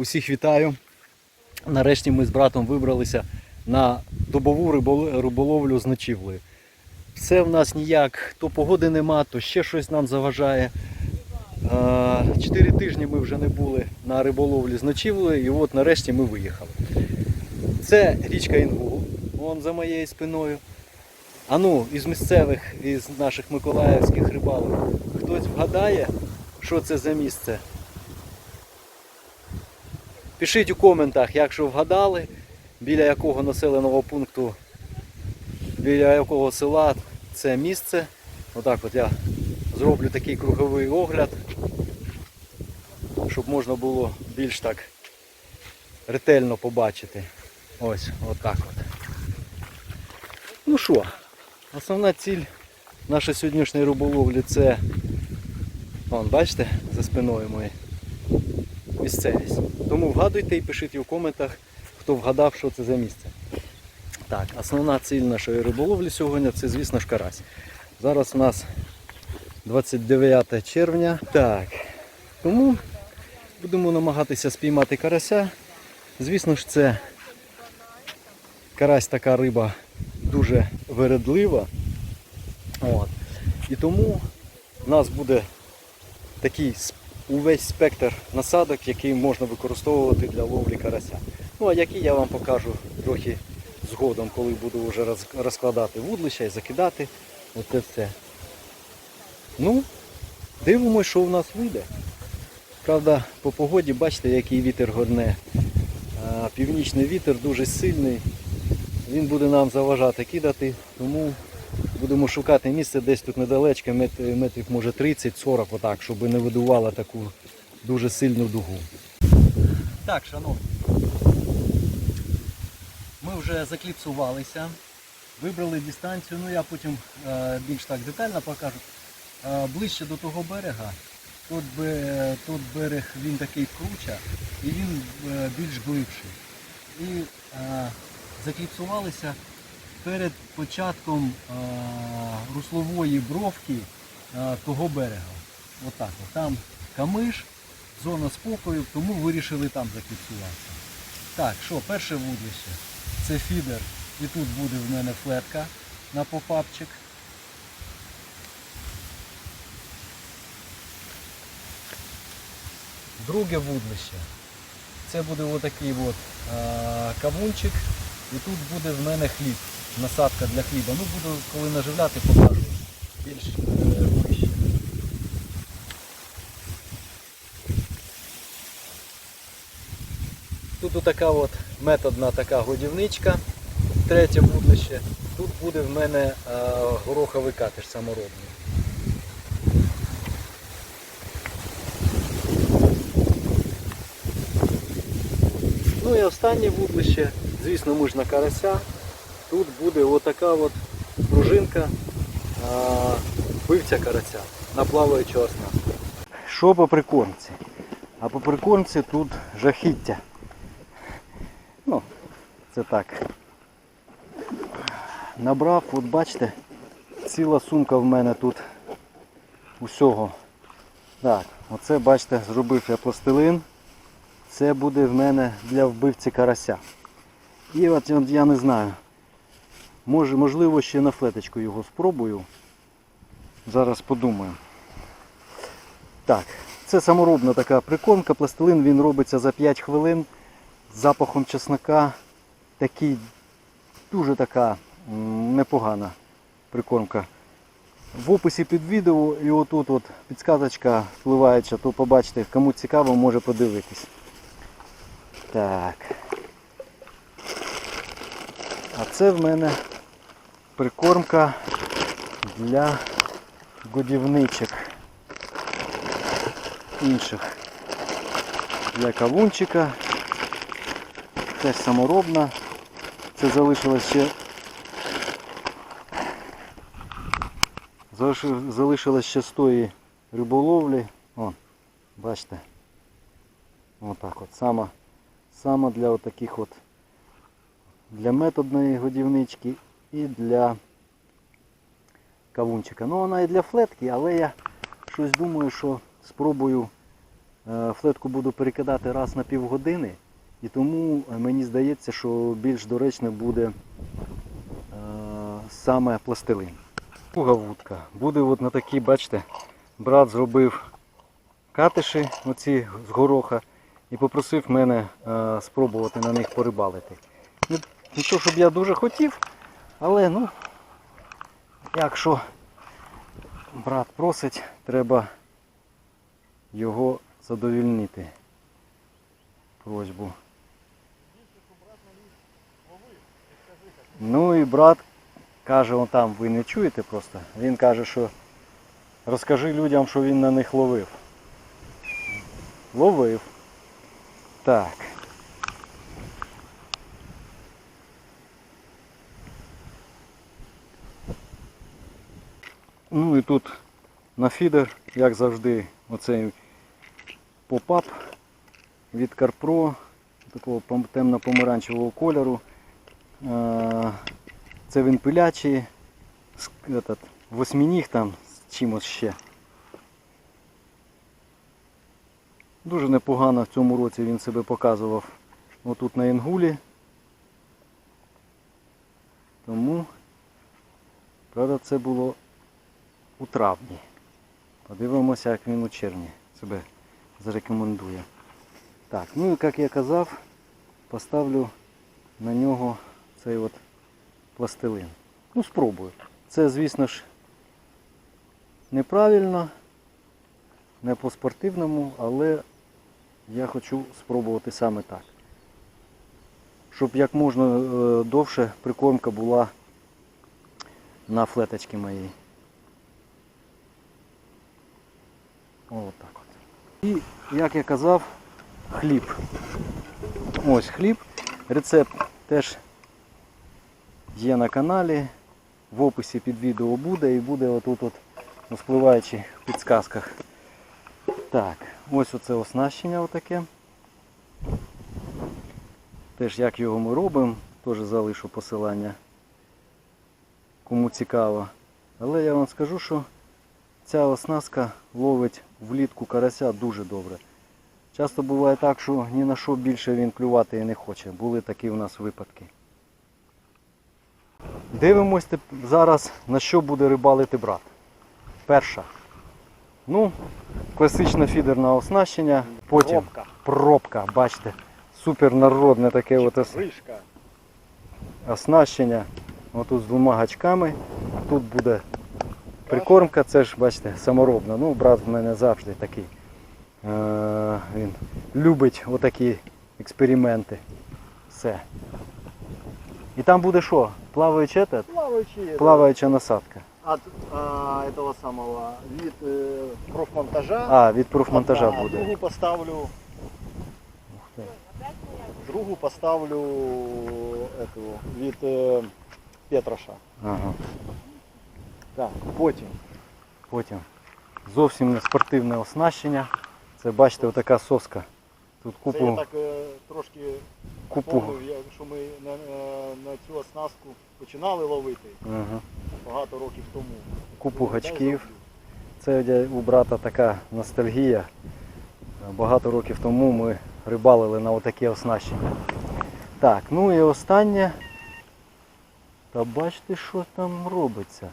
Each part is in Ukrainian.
Усіх вітаю. Нарешті ми з братом вибралися на добову риболовлю з ночівлею. Все в нас ніяк, то погоди нема, то ще щось нам заважає. Чотири тижні ми вже не були на риболовлі з ночівлею, і от нарешті ми виїхали. Це річка Інгул, вон за моєю спиною. А ну, із місцевих, із наших миколаївських рибалок, хтось вгадає, що це за місце? Пишіть у коментах, якщо вгадали, біля якого населеного пункту, біля якого села це місце. Отак от я зроблю такий круговий огляд, щоб можна було більш так ретельно побачити. Ось, отак от. Ну що, основна ціль нашої сьогоднішньої риболовлі це, вон, бачите, за спиною моєю місцевість. Тому вгадуйте і пишіть у коментах, хто вгадав, що це за місце. Так, основна ціль нашої риболовлі сьогодні це, звісно ж, карась. Зараз у нас 29 червня. Так. Тому будемо намагатися спіймати карася. Звісно ж, це карась така риба дуже вередлива. От. І тому в нас буде такий с- увесь спектр насадок, який можна використовувати для ловлі карася. Ну а які я вам покажу трохи згодом, коли буду вже розкладати вудлища і закидати. Оце все. Ну, дивимось, що в нас вийде. Правда, по погоді бачите, який вітер горне. Північний вітер дуже сильний. Він буде нам заважати кидати, тому будемо шукати місце десь тут недалечко, метрів може 30-40, отак, щоб не видувало таку дуже сильну дугу. Так, шановні, ми вже закліпсувалися, вибрали дистанцію, ну я потім е, більш так детально покажу. Е, ближче до того берега. Тут, тут берег він такий круча і він е, більш глибший. І закліпсувалися перед початком е, руслової бровки е, того берега. Отак. От. Там камиш, зона спокою, тому вирішили там закліпсуватися. Так, що, перше вудлище. Це фідер. І тут буде в мене флетка на попапчик. Друге вудлище. Це буде отакий от, а, кавунчик. І тут буде в мене хліб. Насадка для хліба. Ну буду, коли наживляти, покажу більш е, ближче. Тут така от методна така годівничка, третє вудлище. Тут буде в мене е, гороховий катиш саморобний. Ну і останнє вудлище, звісно, мужна карася. Тут буде отака от пружинка а, бивця карася на плаваючу оснастку. Що по прикормці? А по прикормці тут жахіття. Ну, це так. Набрав, от бачите, ціла сумка в мене тут усього. Так, оце бачите, зробив я пластилин. Це буде в мене для вбивці карася. І от я не знаю. Може, можливо, ще на флеточку його спробую. Зараз подумаю. Так, це саморобна така прикормка. Пластилин він робиться за 5 хвилин з запахом чеснока. Такий дуже така непогана прикормка. В описі під відео і отут от підсказочка впливаюча, то побачите, кому цікаво, може подивитись. Так. А це в мене прикормка для годівничок інших. Для кавунчика. Теж саморобна. Це залишилось ще. Залишилось ще з тої риболовлі. О, бачите. Отак от. Сама, саме для отаких от для методної годівнички і для кавунчика. Ну вона і для флетки, але я щось думаю, що спробую е, флетку буду перекидати раз на півгодини, і тому е, мені здається, що більш доречно буде е, саме пластилин. Друга вудка. Буде от на такій, бачите, брат зробив катиші оці з гороха і попросив мене спробувати на них порибалити. Не, то, щоб я дуже хотів, але ну, якщо брат просить, треба його задовільнити. Просьбу. Ну і брат каже, он там ви не чуєте просто. Він каже, що розкажи людям, що він на них ловив. Ловив. Так. Ну і тут на фідер, як завжди, оцей поп-ап від Карпро, такого темно-помаранчевого кольору. Е, Це він пилячий, восьминіг там з чимось ще. Дуже непогано в цьому році він себе показував отут на Інгулі. Тому, правда, це було у травні. Подивимося, як він у червні себе зарекомендує. Так, ну і як я казав, поставлю на нього цей от пластилин. Ну, спробую. Це, звісно ж, неправильно, не по-спортивному, але я хочу спробувати саме так. Щоб як можна е, довше прикормка була на флеточці моїй. От так от. І, як я казав, хліб. Ось хліб. Рецепт теж є на каналі. В описі під відео буде і буде отут от у спливаючих підсказках. Так, ось оце оснащення отаке. Теж як його ми робимо, теж залишу посилання. Кому цікаво. Але я вам скажу, що ця оснастка ловить влітку карася дуже добре. Часто буває так, що ні на що більше він клювати і не хоче. Були такі у нас випадки. Дивимось зараз на що буде рибалити брат. Перша. Ну, класичне фідерне оснащення. Потім Пробка. пробка, бачите. Супернародне таке от ос- оснащення. Отут з двома гачками. Тут буде прикормка, це ж, бачите, саморобна. Ну, брат в мене завжди такий. Е, він любить отакі експерименти. Все. І там буде що? Плаваючий этот? Плавающие. Плаваюча насадка. От а, этого самого вид э, профмонтажа. А, від профмонтажа Да, буде. Другу поставлю. Ух ти. Другу поставлю эту від э, Петроша. Ага. Так, потім. Потім зовсім не спортивне оснащення. Це бачите, отака соска. Тут Це я купу, так е, трошки купу. помнив, що ми на, е, на цю оснастку починали ловити Ага. багато років тому. Купу Думаю, гачків. Це у брата така ностальгія. Багато років тому ми рибалили на отаке оснащення. Так, ну і останнє. Та бачите, що там робиться.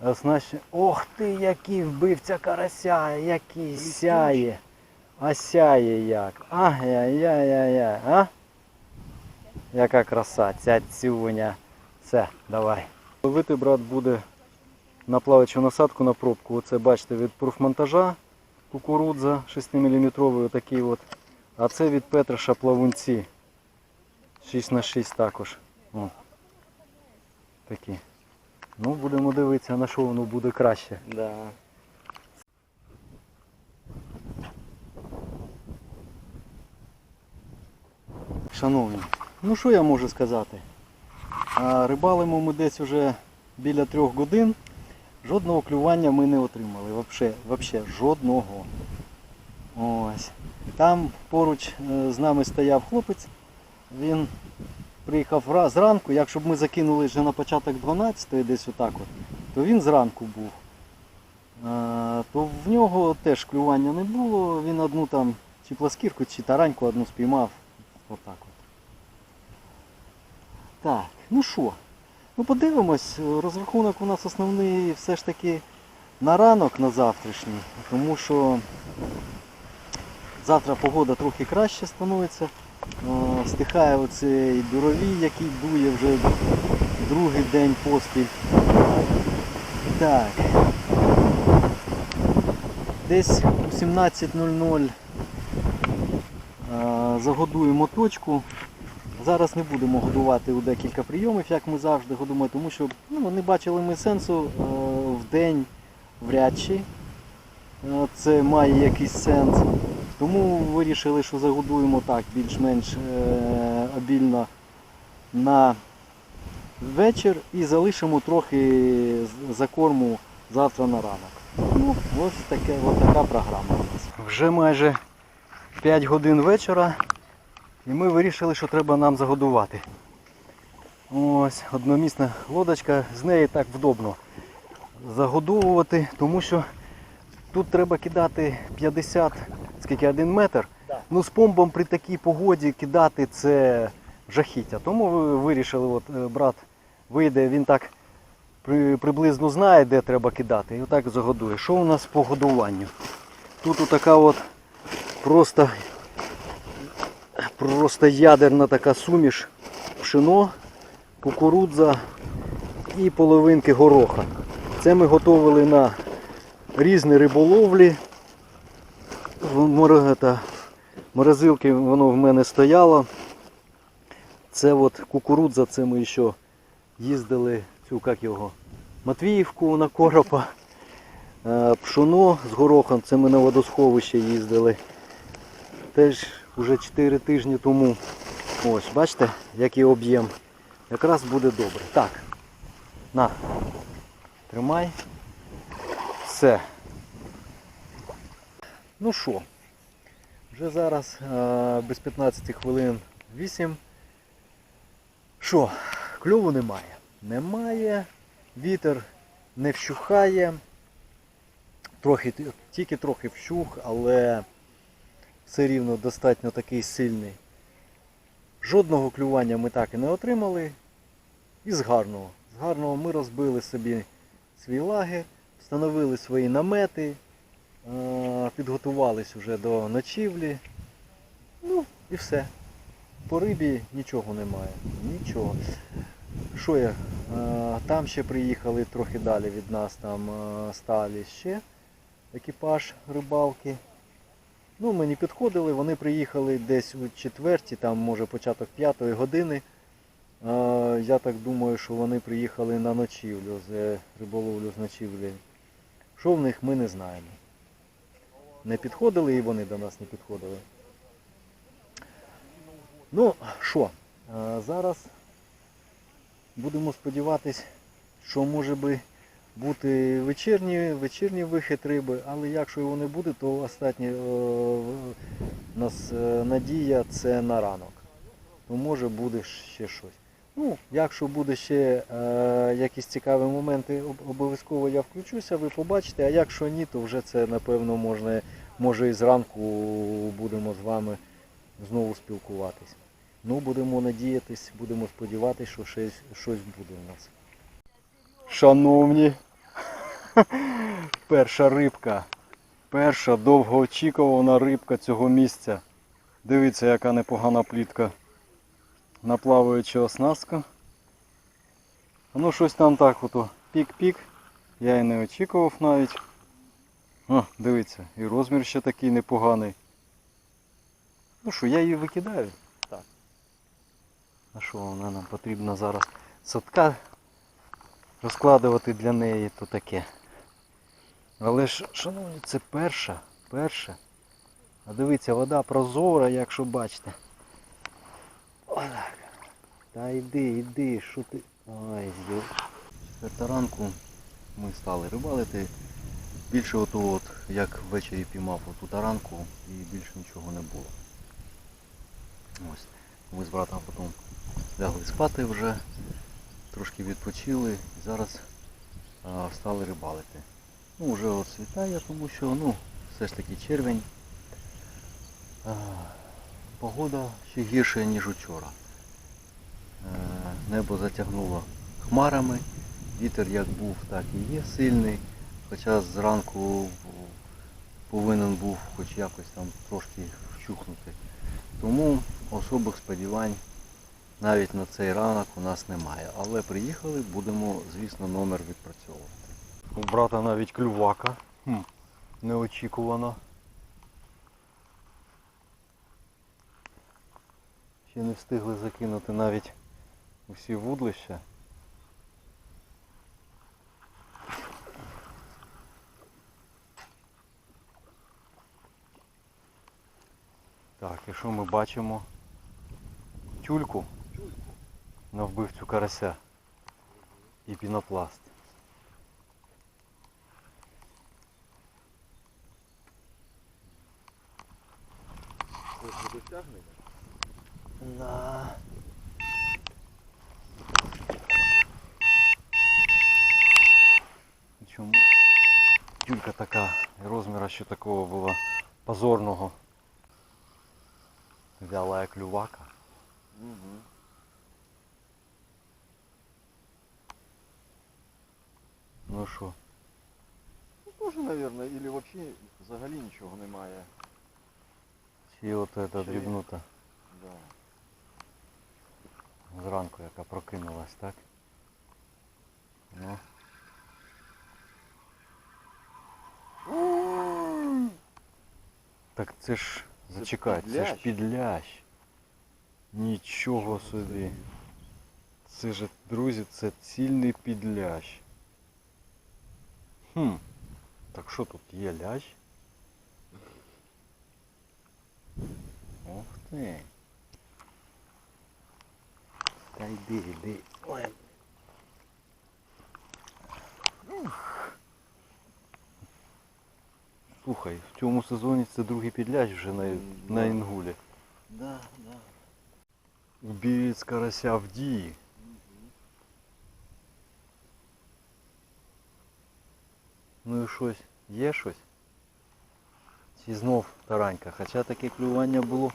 Оснащення. Ох ти, який вбивця карася, який сяє. А сяє як. Ай-яй-яй-яй, а? Яка краса, ця цюня. Все, давай. Ловити брат буде на плавачу насадку на пробку. Оце бачите від профмонтажа кукурудза 6-мм отакий от. А це від Петраша плавунці 6х6 також. О. Такі. Ну, будемо дивитися, на що воно буде краще. Да. Шановні, ну що я можу сказати? Рибалимо ми десь вже біля трьох годин. Жодного клювання ми не отримали. Вообще, вообще жодного. Ось. Там поруч е, з нами стояв хлопець. Він приїхав ра- зранку, якщо б ми закинули вже на початок 12-ї, десь отак от, то він зранку був. а, то в нього теж клювання не було. Він одну там чи пласкірку, чи тараньку одну спіймав. Отак от. Так, ну що? Ну подивимось, розрахунок у нас основний все ж таки на ранок на завтрашній, тому що завтра погода трохи краще становиться. Стихає оцей дуровій, який дує вже другий день поспіль. Так. Десь у 17.00 е, загодуємо точку. Зараз не будемо годувати у декілька прийомів, як ми завжди годуємо, тому що ну, не бачили ми сенсу е, в день вряд чи. Е, Це має якийсь сенс. Тому вирішили, що загодуємо так більш-менш е, обільно на вечір і залишимо трохи закорму завтра на ранок. Ну, ось, таке, ось така програма у нас. Вже майже 5 годин вечора. І ми вирішили, що треба нам загодувати. Ось одномісна лодочка, з неї так вдобно загодовувати, тому що тут треба кидати 50, скільки один метр. Да. Ну з помбом при такій погоді кидати це жахіття. Тому ви вирішили, от е, брат вийде, він так при, приблизно знає, де треба кидати, і отак загодує. Що у нас по годуванню? Тут отака от просто просто ядерна така суміш, пшено, кукурудза і половинки гороха. Це ми готували на різні риболовлі. Морозилки воно в мене стояло. Це от кукурудза, це ми ще їздили цю, як його, Матвіївку на коропа. Пшоно з горохом, це ми на водосховище їздили. Теж вже 4 тижні тому. Ось, бачите, який об'єм. Якраз буде добре. Так. На. Тримай. Все. Ну що, вже зараз е, без 15 хвилин 8. Що, кльову немає. Немає, вітер не вщухає. Трохи, тільки трохи вщух, але все рівно достатньо такий сильний. Жодного клювання ми так і не отримали. І з гарного. З гарного ми розбили собі свій лагер, встановили свої намети, підготувались вже до ночівлі. Ну і все. По рибі нічого немає. Нічого. Що я? Е, Там ще приїхали трохи далі від нас, там е, сталі ще екіпаж рибалки. Ну, не підходили, вони приїхали десь у четвертій, там може початок п'ятої години. Е, Я так думаю, що вони приїхали на ночівлю, з риболовлю з ночівлі. Що в них ми не знаємо. Не підходили і вони до нас не підходили. Ну, що, е, зараз будемо сподіватись, що може би бути вечірній, вечірній вихід риби, але якщо його не буде, то остатня нас е, надія це на ранок. То може буде ще щось. Ну, якщо буде ще е, якісь цікаві моменти, обов'язково я включуся, ви побачите, а якщо ні, то вже це напевно можна, може і зранку будемо з вами знову спілкуватись. Ну, будемо надіятись, будемо сподіватися, що щось, щось буде у нас. Шановні, перша рибка. Перша довгоочікувана рибка цього місця. Дивіться, яка непогана плітка. Наплаваюча оснастка. Ну щось там так ото пік-пік. Я і не очікував навіть. О, дивіться, і розмір ще такий непоганий. Ну що, я її викидаю. Так. А що вона нам потрібно зараз? Садка розкладувати для неї то таке. Але ж, шановні, це перша, перша. А дивіться, вода прозора, якщо бачите. Та йди, йди, що ти. Ай, зйо. Четверта ранку ми стали рибалити. Більше ото от, як ввечері піймав оту таранку і більше нічого не було. Ось. Ми з братом потім лягли спати вже, трошки відпочили і зараз а, стали рибалити. Ну, вже оцвітає, тому що ну, все ж таки червень. А, погода ще гірша, ніж учора. Е, Небо затягнуло хмарами, вітер як був, так і є сильний. Хоча зранку повинен був хоч якось там трошки вщухнути. Тому особих сподівань навіть на цей ранок у нас немає. Але приїхали, будемо, звісно, номер відпрацьовувати. У брата навіть клювака. Неочікувано. Ще не встигли закинути навіть усі вудлища. Так, і що ми бачимо? Тюльку на вбивцю карася і пінопласт. Да. Чому тюлька така розміра ще такого була позорного. Вялая клювака. Угу. Ну що, Ну, тоже, наверное, или вообще взагалі нічого немає. чи от ця Чи- дрібнута Да. Зранку, яка прокинулась, так? Ну. Так це ж, зачекай, це ж підлящ? Нічого собі. Це ж, друзі, це цільний підлящ. Хм. Так що тут є лящ? Ух ти. Та йди, йди. Ой. Слухай, в цьому сезоні це другий підлящ вже на, на інгулі. Да, да. Убієць карася в дії. Ну і щось, є щось? Чи знов таранька? Хоча таке клювання було.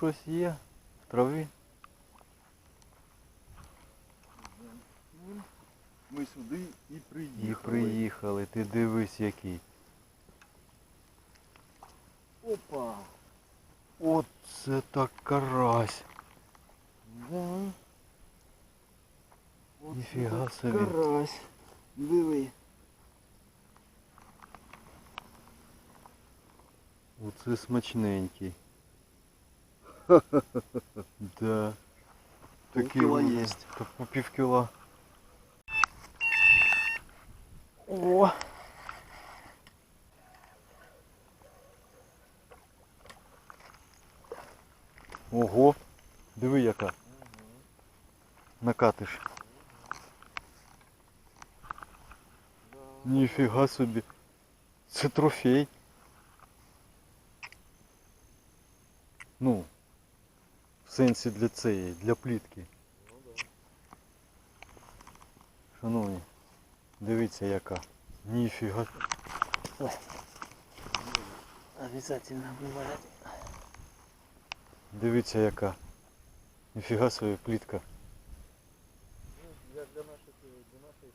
Щось є в траві. Ми сюди і приїхали. І приїхали. Ти дивись який. Опа. Оце так карась. Да. Оце Ніфіга так собі. Карась. Диви. Оце смачненький. Да. Полкіла вроді. єсть. Та по пів кіла. О! Ого! Диви яка. Накатиш. Ніфіга собі. Це трофей. Ну, сенсі для цієї, для плітки. Шановні, дивіться яка. Ніфіга. Обязательно буває. Дивіться яка. Ніфіга своя плітка. Для, для наших, для наших...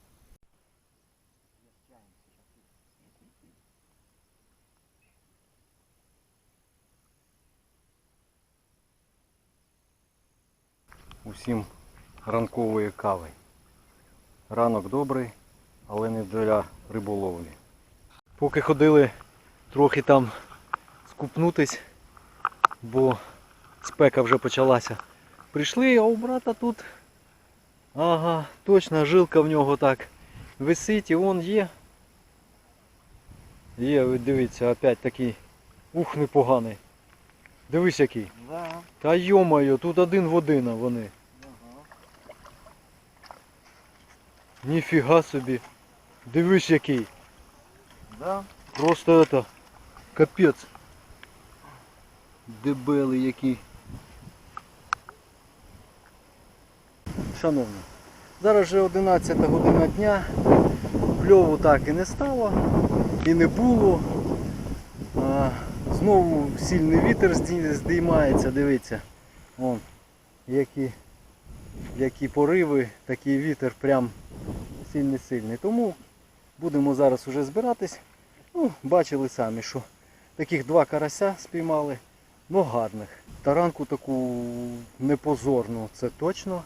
Усім ранкової кави. Ранок добрий, але не для риболовлі. Поки ходили трохи там скупнутись, бо спека вже почалася. Прийшли, а у брата тут. Ага, точно жилка в нього так висить і он є. Є, дивіться, опять такий ух непоганий. Дивись який. Да. Та йомаю, тут один в один вони. Ага. Ніфіга собі. Дивись який. Да. Просто это капець. Дебелий який. Шановні, зараз вже 11 година дня. Кльову так і не стало, і не було. Знову сильний вітер здіймається, дивіться. Вон, які, які пориви, такий вітер прям сильний-сильний. Тому будемо зараз уже збиратись. Ну, бачили самі, що таких два карася спіймали, ну гарних. Таранку таку непозорну, це точно.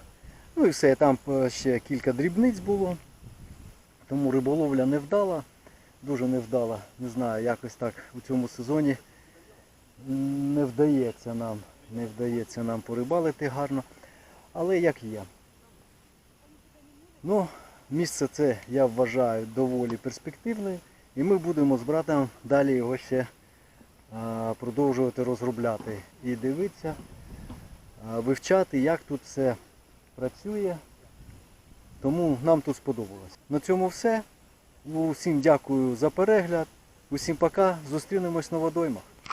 Ну і все, там е, ще кілька дрібниць було. Тому риболовля не вдала, дуже не вдала. Не знаю, якось так у цьому сезоні не вдається нам, не вдається нам порибалити гарно. Але як є. Ну, місце це я вважаю доволі перспективне. І ми будемо з братом далі його ще а, продовжувати розробляти і дивитися, а, вивчати, як тут все працює. Тому нам тут сподобалось. На цьому все. Усім дякую за перегляд. Усім пока. Зустрінемось на водоймах.